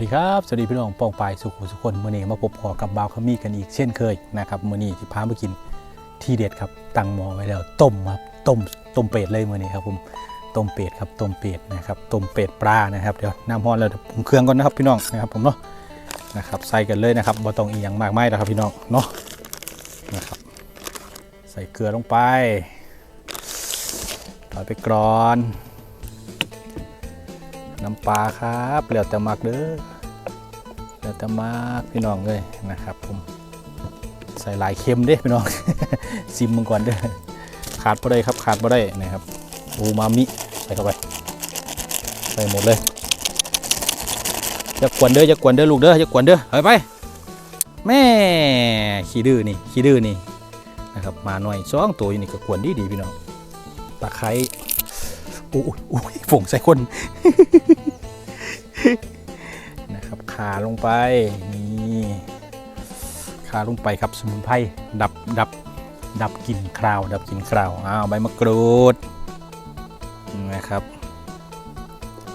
วัสดีครับ สวัสดีพี่น้องปองปายสุขุสุคนมื่อนี้มาพบพอกับบาวขมีกันอีกเช่นเคยนะครับมื่อนี้ที่พามากินที่เด็ดครับตั้งหม้อไว้แล้วต้มครับต้มต้มเป็ดเลยมื่อนี้ครับผมต้มเป็ดครับต้มเป็ดนะครับต้มเป็ดปลานะครับเดี๋ยวน้ำร้อนแล้วผมเครื่องก่อนนะครับพี่น้องนะครับผมเนาะนะครับใส่กันเลยนะครับบ่ต้องอีหยังมากมายนะครับพี่น้องเนาะนะครับใส่เกลือลงไปต่อไปกรอน น้ำปลาครับแล้วแต่มักเด้อแล้วแต่มักพี่น้องเลยนะครับผมใส่หลายเค็มเด้พี่น้องซิมมึงก่อนเด้อขาดบ่ได้ครับขาดบ่ได้นะครับอูมามิใส่เข้าไปใส่หมดเลยอย่ากวนเด้ออย่ากวนเด้อลูกเด้ออย่ากวนเด้อเฮ้ยไปแม่ขี้ดื้อนี่ขี้ดื้อนี่นะครับมาหน่อยสองตัวอยู่นี่ก็กวนดีดีพี่น้องตะไคร้ โอ้ยโอ้ยฝงใส่คนนะครับขาลงไปนี่ขาลงไปครับสมุนไพรดับดับดับกลิ่นคราว ดับกลิ่นคราวอ้าวใบมะกรูดนะครับ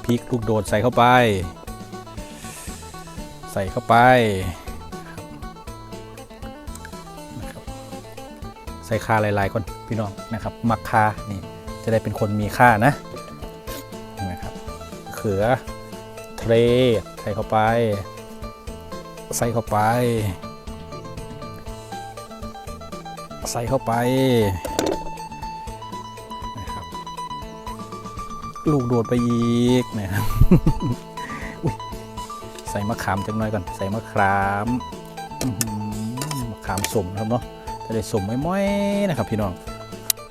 พริกลูกโดดใส่เข้าไป ใส่เข้าไปนะครับใส่คาหลายๆก่อนพี่น้องนะครับมักคานี่จะได้เป็นคนมีค่านะ ขือเทรใส่เข้าไป ใส่เข้าไป ใส่เข้าไปนะครับลูกโดดไปอีกนะครับใส่มะขามจังหน่อยก่อน ใส่มะขามมะขามสมนะครับเนาะจะได้สมไม่ม้อยๆนะครับพี่น้อง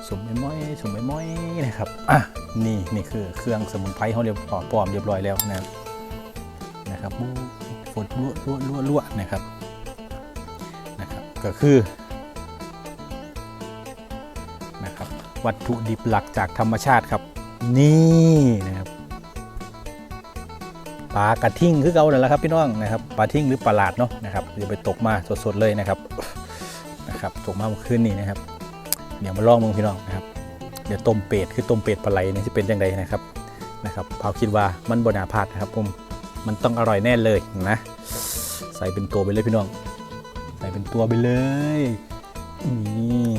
สมไม่ม้อยๆสมไม่ม้อยๆนะครับอะ นี่นี่คือเครื่องสมุนไพรเขาเรียบร้อยปลอมเรียบร้อยแล้วนะครับนะครับบูฝนรั่วรั่วรั่วรั่วนะครับนะครับ ก็คือนะครับวัตถุดิบหลักจากธรรมชาติครับ นี่นะครับปลากระทิ่งคือเก่านั่นแหละครับพี่น้องนะครับปลาทิ่งหรือปลาหลาดเนาะนะครับเดี๋ยวไปตกมาสดๆเลยนะครับนะครับตกมาเมื่อคืนนี้นะครับ เดี๋ยวมาลองมึงพี่น้องนะครับ เดี๋ยวต้มเป็ดคือต้มเป็ดปลาไหลนี่จะเป็นยังไงนะครับนะครับเผาคิดว่ามันบนาพาดนะครับผมมันต้องอร่อยแน่เลยนะใส่เป็นตัวไปเลยพี่น้อง ใส่เป็นตัวไปเลยนี่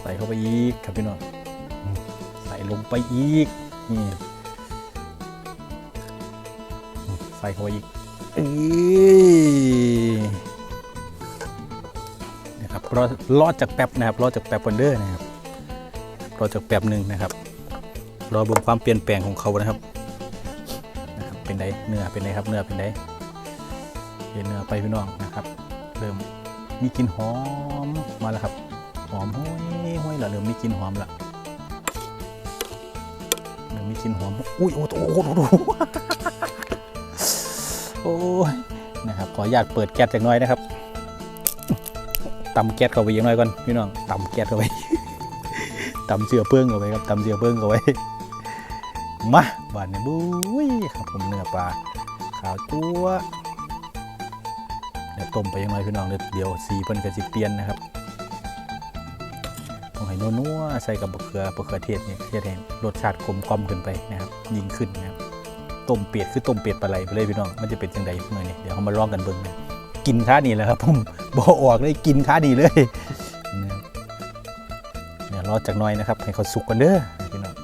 ใส่เข้าไปอีกครับพี่น้องใส่ลงไปอีกนี่ใส่เข้าไปอีกเอ้ยนะครับรอดจากแป๊บนะครับรอดจากแป๊บวันเดอร์นะครับ รอจากแป๊บหนึ่งนะครับ รอเบิ่งความเปลี่ยนแปลงของเขานะครับนะครับ เป็นไดเนื้อเป็นไดครับเนื้อเป็นไดเห็นเนื้อไปพี่น้องนะครับ เริ่มมีกลิ่นหอมมาแล้วครับหอมห้วยห้วยละเริ่มมีกลิ่นหอมละเริ่มมีกลิ่นหอมอุ้ยโอ้โหโอ้โหโอ้โหโอ้ยนะครับขออนุญาตเปิดแก๊สจากน้อยนะครับตำแก๊สเข้าไปยังไงก่อนพี่น้องตำแก๊สเข้าไป ตำเสือเปื้องเข้าไปครับตำเสือเปื้องเข้าไปมาบานนี้บุ้ยครับผมเนื้อปลาขาวจั๊วเดี๋ยวต้มไปยังไงพี่น้องเดี๋ยวสีเพิ่นกระสิเปลี่ยนนะครับต้องให้นัวๆใส่กับบะเขือบะเขือเทศเนี่ยเทศให้รสชาติกลมกล่อมขึ้นไปนะครับ ยิ่งขึ้นนะครับต้มเป็ดคือต้มเป็ดปลาไหลไปเลยพี่น้องมันจะเป็นยังไงเมื่อนี้เดี๋ยวเขามาลองกันเบิ่งนะกินค้านี่แหละครับผมบอออกเลยกินค้าดีเลย รอจากน้อยนะครับ ให้เขาสุกกันเด้อพี่น้อง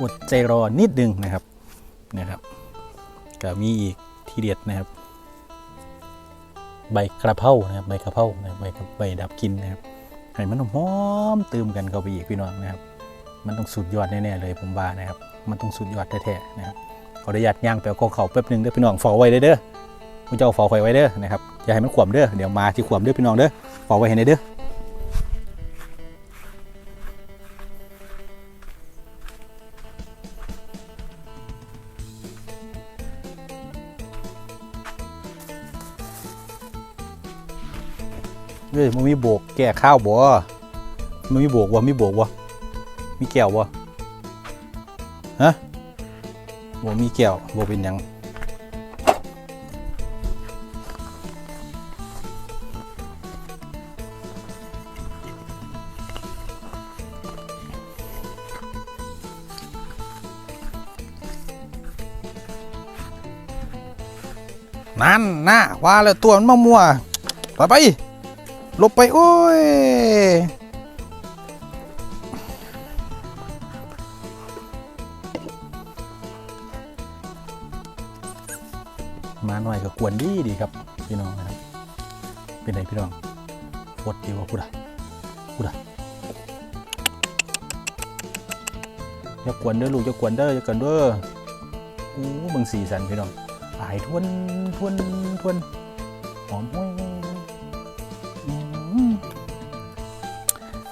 อดใจรอนิดนึงนะครับนะครับก็มีอีกที่เด็ดนะครับ ใบกระเพรานะครับใบกระเพรานะใบใบดับกลินนะครับให้มันหอมๆตื่มกันเข้าไปอีกพี่น้องนะครับ มันต้องสุดยอดแน่ๆเลยผมว่านะครับ มันต้องสุดยอดแท้ๆนะครับขออนุญาตย่างไปเอาเขาแป๊บนึงเด้อพี่น้องฝอไว้เด้อเด้เจ้าฝอไฟไว้เด้อนะครับอย่าให้มันขวมเด้อเดี๋ยวมาที่ขวมเด้อพี่น้องเด้อฝอไว้ให้ในเด้อ เฮ้ยมันมีโบกแก่ข้าวบ่มันมีโบกวะมีโบกวะมีแก้ววะฮะบ่มีแก้วบ่เป็นหยังนั่นนะว่าแล้วตัวมันมามัวถอยไป ลบไป โอ้ย มาหน่อยก็กวนดีดีครับ พี่น้องนะครับ เป็นไงพี่น้องฟดดีวะพูดอะพูดอะอย่ากวนเด้อลูกอย่ากวนเด้ออย่ากวนเด้ออู้บิ่งสีสันพี่น้องอายทวนทวนทวนหอมห้วย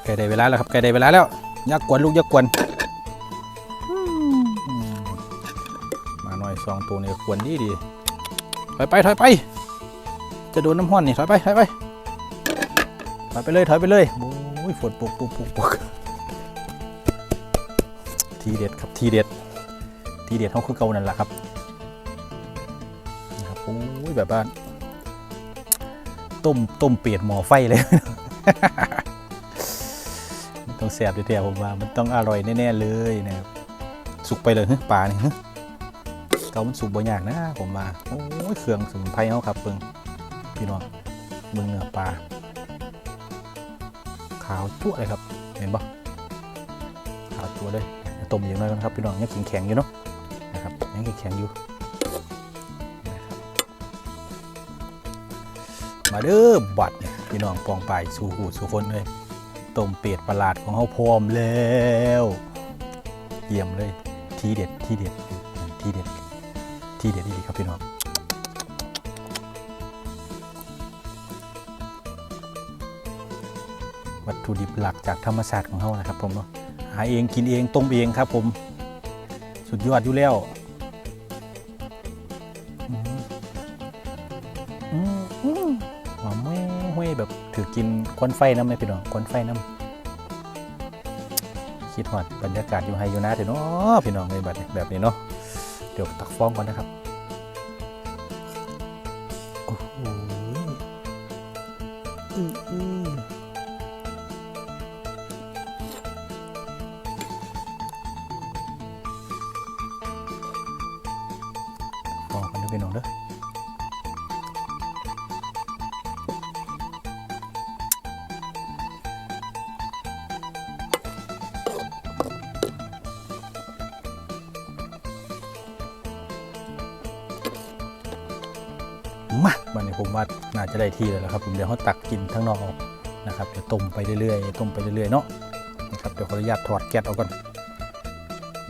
ใกล้ได้เวลาแล้วครับใกล้ได้เวลาแล้วอย่ากวนลูกอย่ากวนอืมมาหน่อยสองตัวนี่กวนดีดีถอยไปถอยไป จะโดนน้ำห้อนนี่ถอยไปถอยไปถอยไปเลยถอยไปเลยโอ้ยฝนปุกปุกปุกปุกทีเด็ดครับทีเด็ด ทีเด็ดเขาคือเก่านั่นแหละครับนะครับโอ้ยแบบว่าต้มต้มเปียดหมอไฟเลยมัน ต้องแสบเดียวผมว่า มันต้องอร่อยแน่ๆเลยนะครับสุกไปเลยฮึปลานี่ฮึเกามันสุกบ่ยากนะผมว่าโอ้ยเครื่องสมุนไพรเขาครับเปิงพี่น้องเมืองเนื้อปลาขาวจั่วเลยครับเห็นปะขาวจั่วเลยต้มอย่างไรกันครับพี่น้องยังแข็งๆอยู่เนาะนะครับยังแข็งๆอยู่มาเด้อบัดเนี่ยพี่น้องปองไปสู่หูสู่คนเลย ต้มเป็ดประหลาดของเขาพร้อมแล้วเยี่ยมเลย ทีเด็ดทีเด็ดทีเด็ดทีเด็ดดีครับพี่น้องวัตถุดิบหลักจากธรรมชาติของเขานะครับผมเนาะหาเองกินเองต้มเองครับผม สุดยอดอยู่แล้ว กินควันไฟน้ำไหมพี่น้องควันไฟน้ำคิดหอดบรรยากาศอยู่ไฮยู่นะเถอะเนาะพี่น้องในแบบแบบนี้เนาะเดี๋ยวตักฟ้องก่อนนะครับโอ้โหอืออือฟองกันด้วยพี่น้องเด้อ ผมว่าน่าจะได้ที่แล้วล่ะครับผมเดี๋ยวเขาตักกินทั้งนอกเอานะครับเดี๋ยวต้มไปเรื่อยๆต้มไปเรื่อยๆเนาะนะครับเดี๋ยวขออนุญาตถอดแก๊สเอาก่อน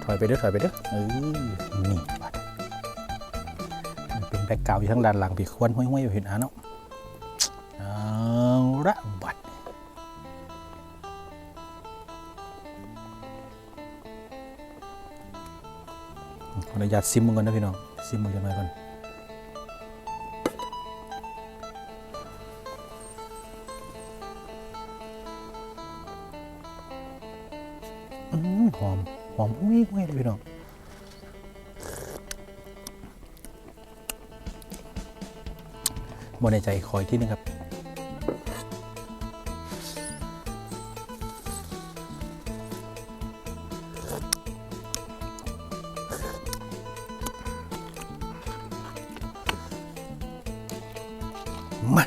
ถอยไปเด้อถอยไปเด้อเออนี่บัดเป็นแบ็กกราวอยู่ทั้งด้านหลังพี่ควนห้วยๆอยู่เห็นอะเนาะเอาละบัดขออนุญาตซิมมึงก่อนนะพี่น้องซิมมึงจะมาก่อน หอมหอมหุ้ยเลยพี่น้องบนในใจคอยที่นึงครับมา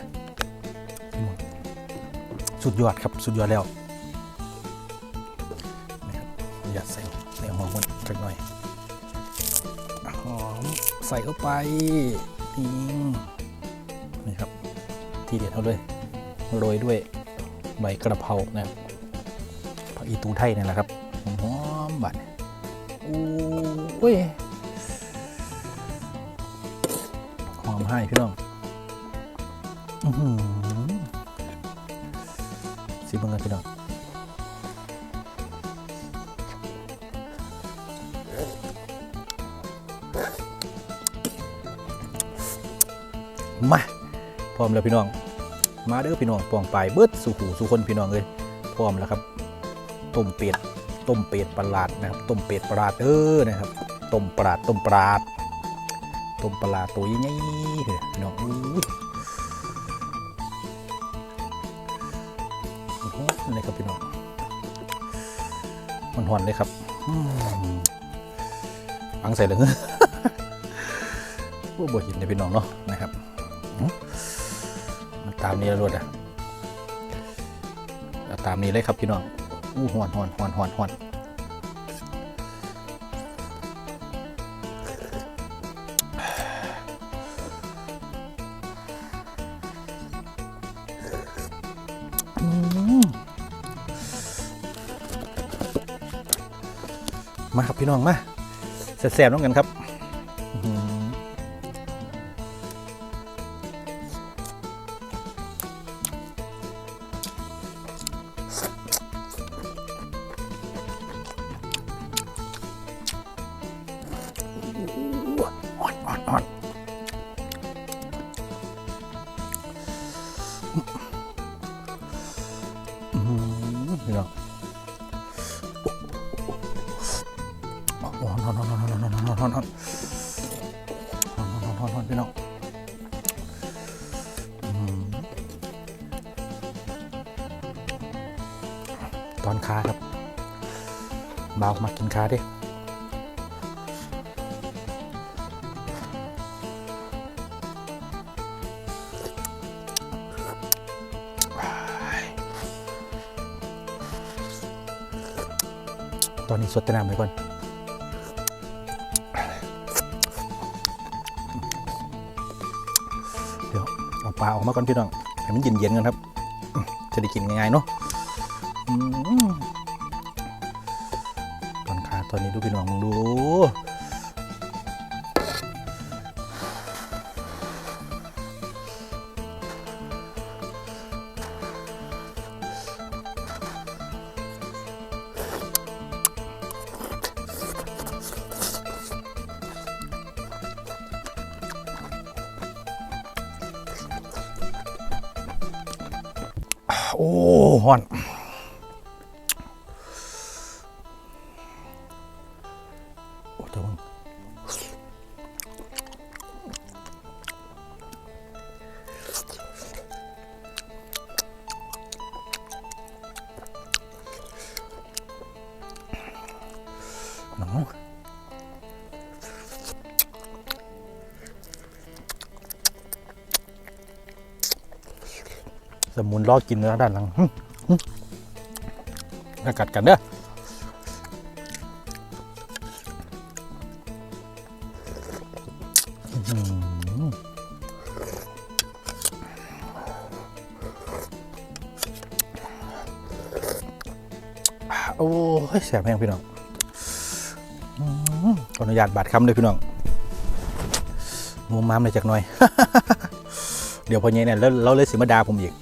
สุดยอดครับ สุดยอดแล้ว เข้าไปนี่นี่ครับ ทีเด็ดเอาเลยโรยด้วยใบกระเพรานะผักอีตูไทยนี่แหละครับหอมบัดโอ้ยหอมให้พี่น้องอื้อหือสิบังกันพี่น้อง มาพร้อมแล้วพี่น้อง มาเด้อพี่น้องปองไปเบิดสู่หูสู่คนพี่น้องเลยพร้อมแล้วครับต้มเป็ดต้มเป็ดประหลาดนะครับต้มเป็ดประหลาดเด้อนะครับต้มปลาดต้มปลาดต้มปลาตัวใหญ่ๆเลยพี่น้องอุ้ยโอ้โหนี่ครับพี่น้องมันหอนเลยครับฟังใส่เลยว่าบ่ห็นเลยพี่น้องเนาะนะครับ ตามนี้แล้วรวดอะตามนี้เลยครับพี่น้องอู้หอนหอนหอนหอนหอนมาครับพี่น้องมาแซ่บๆน้องกันครับ สดแต่น้ำไปก่อนเดี๋ยวเอาปลาออกมาก่อนพี่น้องให้มันเย็นๆกันครับ จะได้กินง่ายๆเนาะตอนขาตอนนี้ดูพี่น้องมึงดู ห่อน ล้อกินเนื้อด้านหลังหึหึอย่ากัดกันเด้อโอ้ยแสบแห้งพี่น้องขออนุญาตบาดคำเลยพี่น้องมุมมามเลยจากหน่อย เดี๋ยวพอเย็นเนี่ยเราเลยสิมาดาผมอีก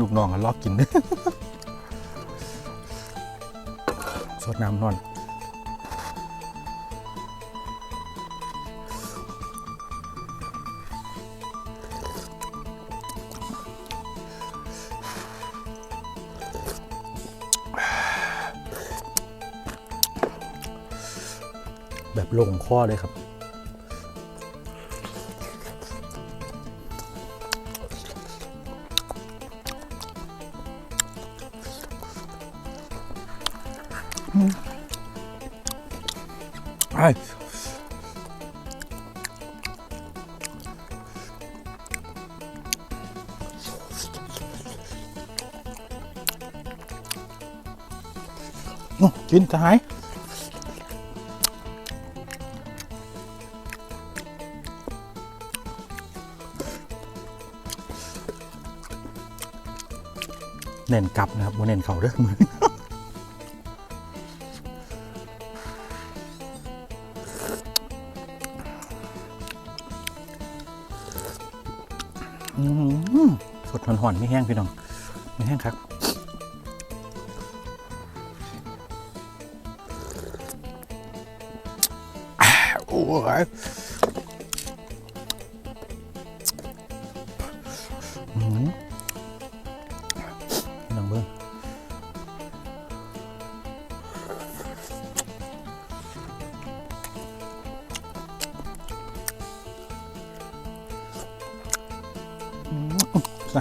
ลูกน้องก็ลอกกินสดน้ำนอนแบบลงข้อเลยครับ Ay. Ồ, chín thái nền cặp nè bố nền khẩu rất mới สดหอนๆไม่แห้งพี่น้อง ไม่แห้งครับโอ้ย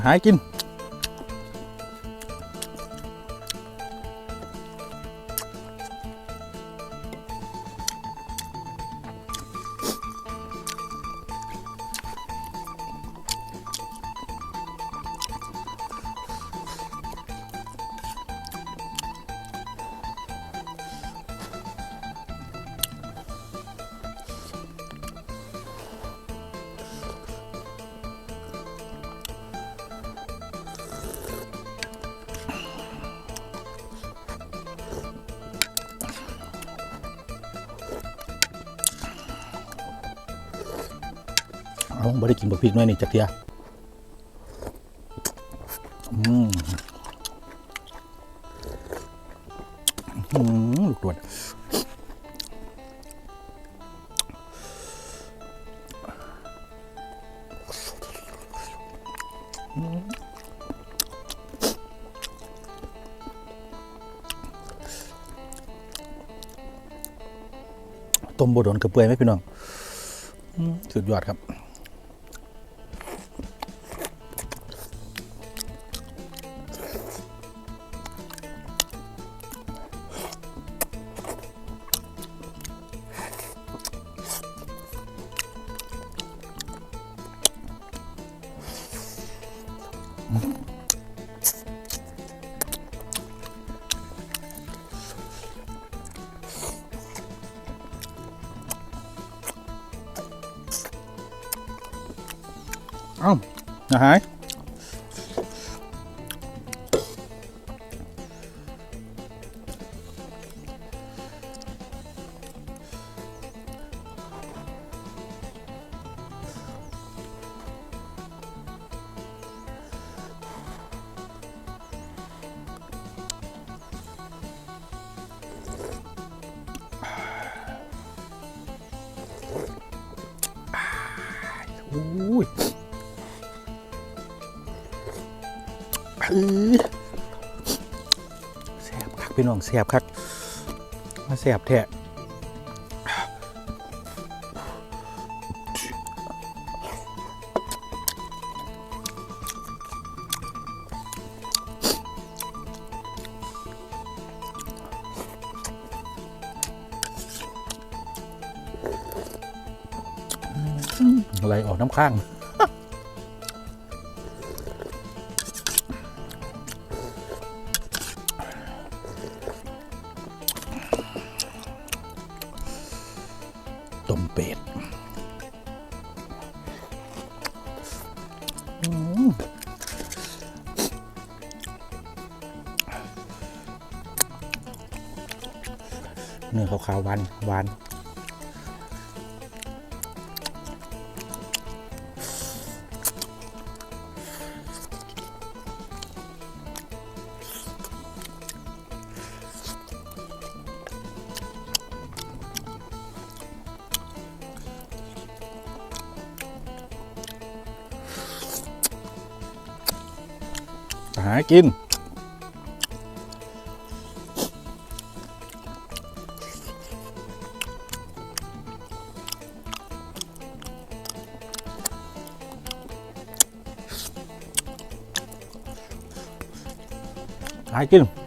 หากิน บ่ได้กินบักพริกน้อยนี่จักเทียอืมอืมลูกตรวจอืมต้มบดโดนกระเปื่อยไหมพี่น้องอืมสุดยอดครับ อ้าอาหาย อุ้ยแสบคักพี่น้องแสบคักมาแสบแท้ ข้าง ต้มเป็ดเนื้อขาวๆหวานหวาน หากิน หากิน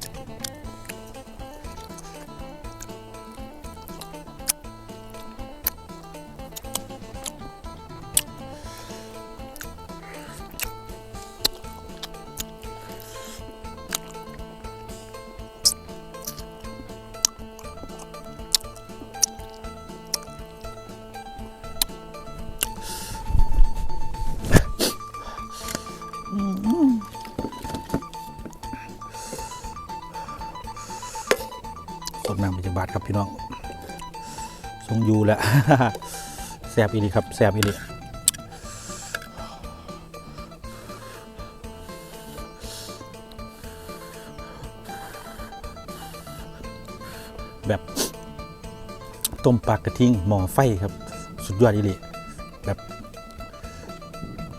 บาทครับพี่น้องทรงยูแหล้วแซบอีลีครับแซบอีลีแบบต้มปลากระทิงหม้อไฟครับ สุดยอดอีลีแบบ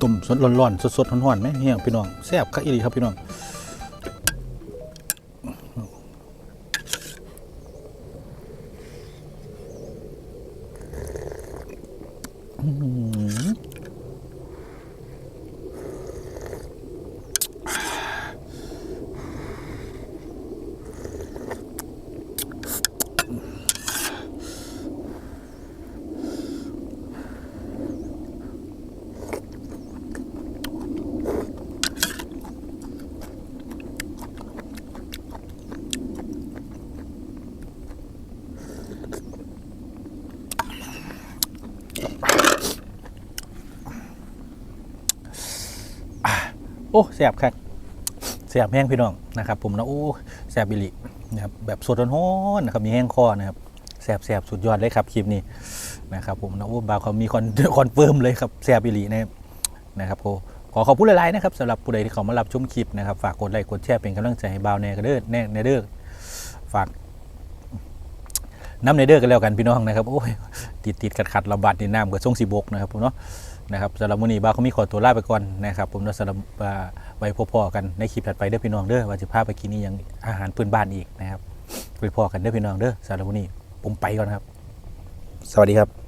ต้มสดร้อนๆสดๆร้อนๆไหมเฮียพี่น้องแซ่บคักอีลีครับพี่น้องอื้อหือ โอ้แสบครับแสบแห้งพี่น้องนะครับ ผมนะโอ้แสบบิลินะครับแบบสดร้อนๆนะครับมีแห้งคอนะครับแสบแสบสุดยอดเลยครับคลิปนี้นะครับ ผมนะโอ้บาวเขามีคอนคอนเฟิร์มเลยครับแสบบิลินะครับนะครับโอ้ขอขอบคุณหลายๆนะครับสำหรับผู้ใดที่เขามารับชมคลิปนะครับฝากกดไลค์กดแชร์เป็นกำลังใจให้บาวแน่กระเด้อแน่แน่เด้อฝากน้ำในเด้อกันแล้วกันพี่น้องนะครับโอ้ยติดติดขัดขัดระบาดในน้ำกับช่งสีบกนะครับผมเนาะ นะครับสำหรับมื้อนี้บ้าวเขามีขอตัวลาไปก่อนนะครับผมแล้วสำหรับอ่าไว้พอๆกันในคลิปถัดไปเด้อพี่น้องเด้อว่าจะพาไปกินนี่ยังอาหารพื้นบ้านอีกนะครับไปพอกันเด้อพี่น้องเด้อสำหรับมื้อนี้ผมไปก่อนครับ สวัสดีครับ